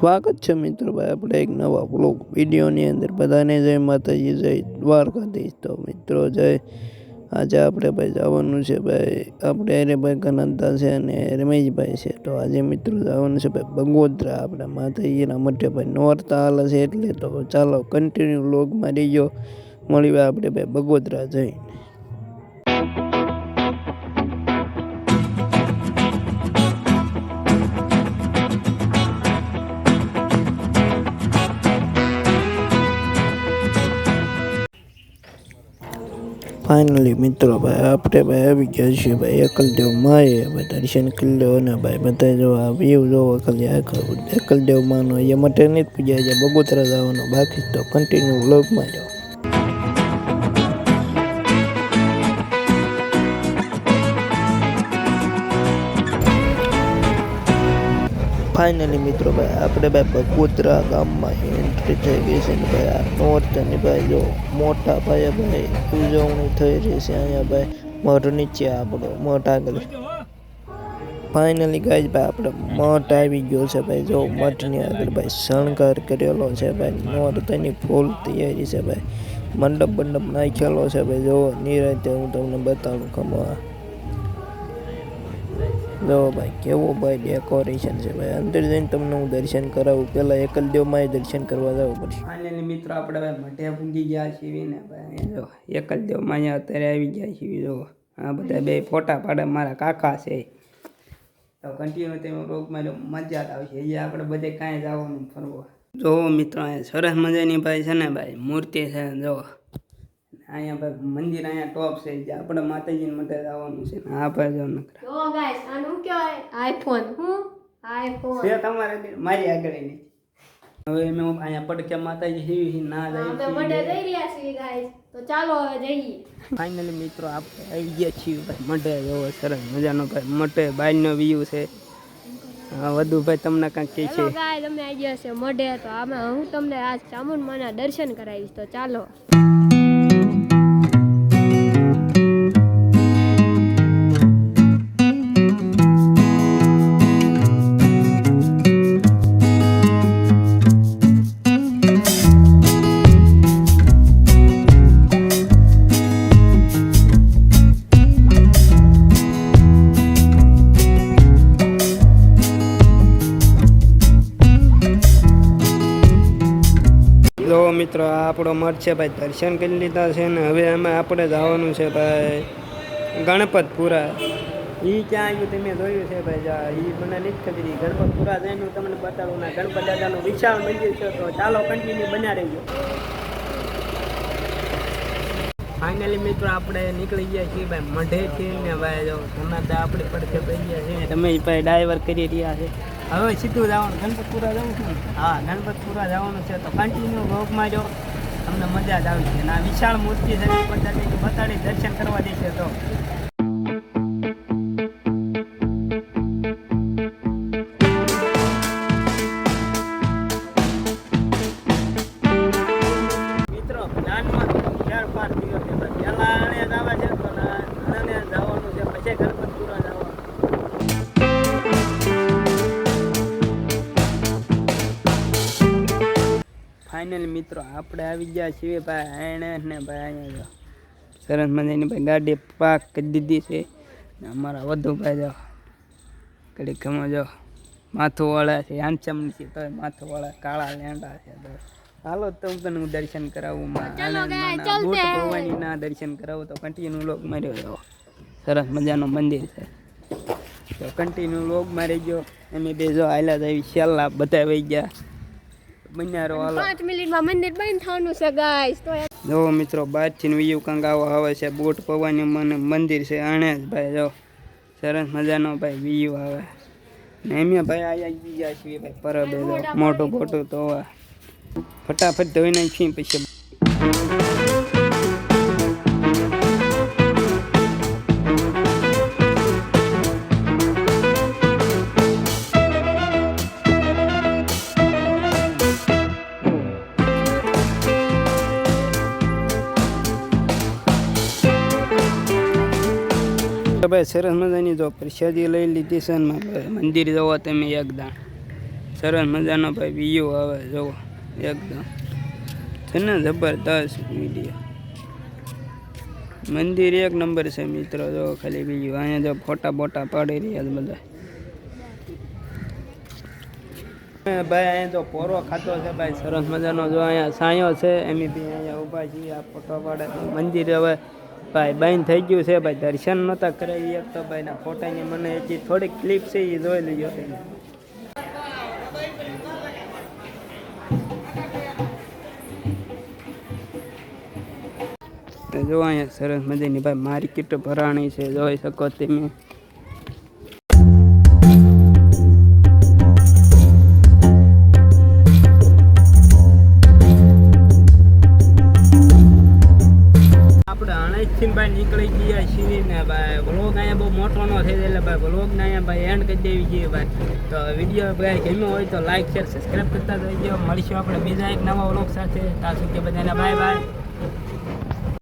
સ્વાગત છે મિત્રો ભાઈ, આપણે એક નવા બ્લોગ વિડીયોની અંદર. બધાને જય માતાજી, જય દ્વારકાધીશ. તો મિત્રો, જય. આજે આપણે ભાઈ જવાનું છે ભાઈ, આપણે અરે ભાઈ કનંતા છે અને રમેશભાઈ છે. તો આજે મિત્રો જવાનું છે ભાઈ બગોદરા. આપણે માતાજીના મઠે ભાઈ નોરતા હાલ છે એટલે તો ચાલો કન્ટિન્યુ બ્લોગમાં રહીજો. મળીએ આપણે ભાઈ બગોદરા જઈને. ફાઇનલી મિત્રો, ભાઈ, આપણે ભાઈ આવી ગયા છીએ, ભાઈ એકલદેવ માએ. ભાઈ, દર્શન કરી લો અને ભાઈ બધા જો આ વ્યૂ જોવો, ખાલી એકલદેવ માનો એ માટે નહીં પૂજા છે બગોતરા જવાનો બાકી તો કન્ટિન્યુ વ્લોગમાં જાઓ. ફાઇનલી મિત્રો ભાઈ, આપણે ભાઈ બગોદરા ગામમાં એન્ટ્રી થઈ ગઈ છે ને ભાઈ, આ નોર્થ અને ભાઈ જો મોટા ભાઈ ભાઈ ઉજવણી થઈ રહી છે અહીંયા ભાઈ મઠ નીચે આપણો મઠ આગળ. ફાઇનલી ગાઈઝ ભાઈ, આપણે મઠ આવી ગયો છે ભાઈ, જો મઠની આગળ ભાઈ શણગાર કરેલો છે ભાઈ નોરતાની ફૂલ તૈયારી છે ભાઈ મંડપ મંડપ નાખેલો છે ભાઈ, જો નિરાતે હું તમને બતાવું ખમા. જો ભાઈ, કેવું ભાઈ ડેકોરેશન છે ભાઈ? અંદર જઈને તમને હું દર્શન કરાવું. પહેલાં એકલદેવમાં દર્શન કરવા જવું પડશે. ફાઇનલી મિત્રો, આપણે ભાઈ મઢે પૂગી ગયા છીએ ને ભાઈ. જો, એકલદેવમાં અહીંયા અત્યારે આવી ગયા છીએ. જો, આ બધા બે ફોટા પાડે, મારા કાકા છે. તો કન્ટિન્યુ તમે રોગમાં મજા આવશે. એ આપણે બધે કાંઈ જવાનું ફરવો. જો મિત્રો, અહીંયા સરસ મજાની ભાઈ છે ને ભાઈ, મૂર્તિ છે. જો અહીંયા ભાઈ મંદિર અહીંયા ટોપ છે જે આપણે માતાજીને માટે આવવાનું છે. આ ભાઈ જો નકરા. જો ગાઈસ આનું કહેવાય? આઈફોન હું? આઈફોન છે તમારે મારી આગળ નહીં હવે મેં અહીંયા પડકે માતાજી જેવી ના અમે જાય મઢે જઈ રહ્યા છીએ ગાઈસ તો ચાલો હવે જઈએ. ફાઇનલી મિત્રો આપણે આવી ગયા છીએ ભાઈ મઢે. એવો સરસ મજાનો ભાઈ મઢે. બાઈનો વ્યૂ છે. હા વધુ ભાઈ તમને કાંઈક કહે છે? ગાય અમે આવી ગયા છે મઢે. તો આમાં હું તમને આજ ચામુંડમાના દર્શન કરાવીશ. તો ચાલો. મિત્રો, આ આપણો મઠ છે ભાઈ. દર્શન કરી લીધા છે ને હવે અમે આપણે જવાનું છે ભાઈ ગણપતપુરા. એ ક્યાં આવ્યું તમે જોયું છે ભાઈ? એ મને નથી ખબર. ગણપતપુરા જઈને હું તમને બતાવું. ના, ગણપત દાદાનું વિશાળ મંદિર છે તો ચાલો કન્ટિન્યુ બન્યા રહેજો. ફાઇનલી મિત્રો, આપણે નીકળી ગયા છીએ ભાઈ મઢેથી ને ભાઈ જો ઘણા આપણે પડખે પડી ગયા છે તમે ભાઈ ડ્રાઈવર કરી રહ્યા છે. હવે સીધું જવાનું ગણપતપુરા જવું છે હા, ગણપતપુરા જવાનું છે. તો કન્ટિન્યુ રોગમાં જો તમને મજા જ આવશે અને આ વિશાળ મૂર્તિ છે બતાડી દર્શન કરવા દેશે તો. ફાઇનલ મિત્રો આપણે આવી ગયા છીએ ભાઈ આણે ને ભાઈ અહીંયા જો. સરસ મજાની ભાઈ ગાડી પાક કરી દીધી છે. ને અમારા વધુ ભાઈ જો કડી ખમો જો માથું વાળા છે આંચમ છે તો માથું વાળા કાળા લેંડા છે. તો હાલો તો હું તને દર્શન કરાવું બૂટ ભવાની ના દર્શન કરાવું તો કન્ટિન્યુ લોક માર્યો જો સરસ મજાનો મંદિર છે. તો કન્ટિન્યુ લોક મારી ગયો અમે બે જો આયલા આવી છેલ્લા બધા વહી ગયા. બન્યારો હાલો. પાંચ મિનિટમાં મંદિર બંધ થવાનું છે ગાઈસ તો જો મિત્રો બહારથી વિયું કંઈક આવો આવે છે બોટ પવાની મને મંદિર છે આણે જ ભાઈ જો. સરસ મજાનો ભાઈ વિયુ આવે. ને એમ ભાઈ આયા ગયા છીએ ભાઈ પરબે મોટું મોટું તો ફટાફટ ધોઈ નાખી પછી. ભાઈ સરસ મજાની જો પ્રસાદી લઈ લીધી છે મંદિર જવો તમે એકદમ. સરસ મજાનો ભાઈ વ્યૂ આવે જવો એકદમ. છે ને, જબરદસ્ત વીડિયો. મંદિર એક નંબર છે મિત્રો જો ખાલી બીજું. અહીંયા જો ફોટા બોટા પાડી રહ્યા છે બધા. ભાઈ, અહીંયા તો પોરો ખાતો છે ભાઈ. સરસ મજાનો જો અહીંયા સાયો છે. એમ બી અહીંયા ઊભા છીએ, આ ફોટો પાડે મંદિર હવે ભાઈ બંધ થઈ ગયું છે ભાઈ, દર્શન નહોતા કરાવી એક તો ભાઈના ફોટાની મને હજી થોડીક ક્લિપ છે એ જોઈ તમે તો જો અહીંયા સરસ મજાની ભાઈ માર્કેટ ભરાણી છે, જોઈ શકો તમે. નીકળી ગયા છીએ ને ભાઈ. વ્લોગ અહીંયા બહુ મોટો ન થઈ એટલે ભાઈ વ્લોગને અહીંયા ભાઈ એન્ડ કરી દેવી જોઈએ ભાઈ. તો વીડિયો ભાઈ ગમ્યો હોય તો લાઈક શેર સબસ્ક્રાઈબ કરતા જજો મળીશું આપણે બીજા એક નવા વ્લોગ સાથે. ત્યાં સુધી બધાને બાય બાય